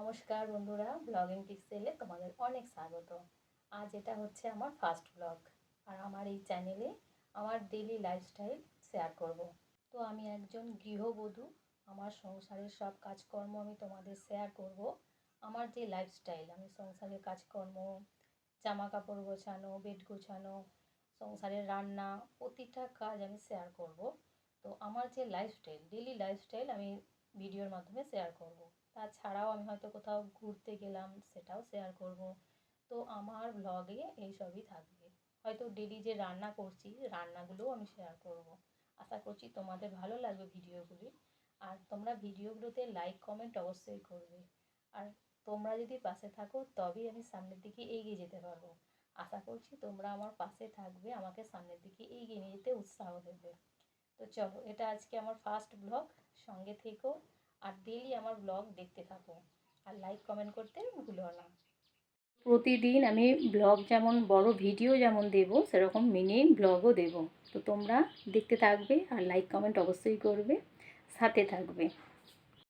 নমস্কার বন্ধুরা, ব্লগিং পিক্সেলে তোমাদের অনেক স্বাগত। আজ এটা হচ্ছে আমার ফার্স্ট ব্লগ আর আমার এই চ্যানেলে আমার ডেলি লাইফস্টাইল শেয়ার করব। তো আমি একজন গৃহবধূ, আমার সংসারের সব কাজকর্ম আমি তোমাদের শেয়ার করব। আমার যে লাইফস্টাইল আমি সংসারের কাজকর্ম জামা কাপড় গোছানো বেড গোছানো, সংসারের রান্না, প্রতিটা কাজ আমি শেয়ার করব। তো আমার যে লাইফস্টাইল ডেলি লাইফস্টাইল আমি ভিডিওর মাধ্যমে শেয়ার করব। তাছাড়াও আমি হয়তো কোথাও ঘুরতে গেলাম, সেটাও শেয়ার করব। তো আমার ব্লগে এইসবই থাকবে। হয়তো ডেলি যে রান্না করছি, রান্নাগুলোও আমি শেয়ার করব। আশা করছি তোমাদের ভালো লাগবে ভিডিওগুলি। আর তোমরা ভিডিওগুলোতে লাইক কমেন্ট অবশ্যই করবে। আর তোমরা যদি পাশে থাকো, তবেই আমি সামনের দিকে এগিয়ে যেতে পারব। আশা করছি তোমরা আমার পাশে থাকবে, আমাকে সামনের দিকে এগিয়ে নিয়ে যেতে উৎসাহ দেবে। তো চলো, এটা আজকে আমার ফার্স্ট ব্লগ সঙ্গে থেকো। আর ডেলি আমার ব্লগ দেখতে থাকো। আর লাইক কমেন্ট করতে ভুলো না। প্রতিদিন আমি ব্লগ যেমন, বড় ভিডিও যেমন দেব, সেরকম মিনি ব্লগও দেব। তো তোমরা দেখতে থাকবে আর লাইক কমেন্ট অবশ্যই করবে, সাথে থাকবে।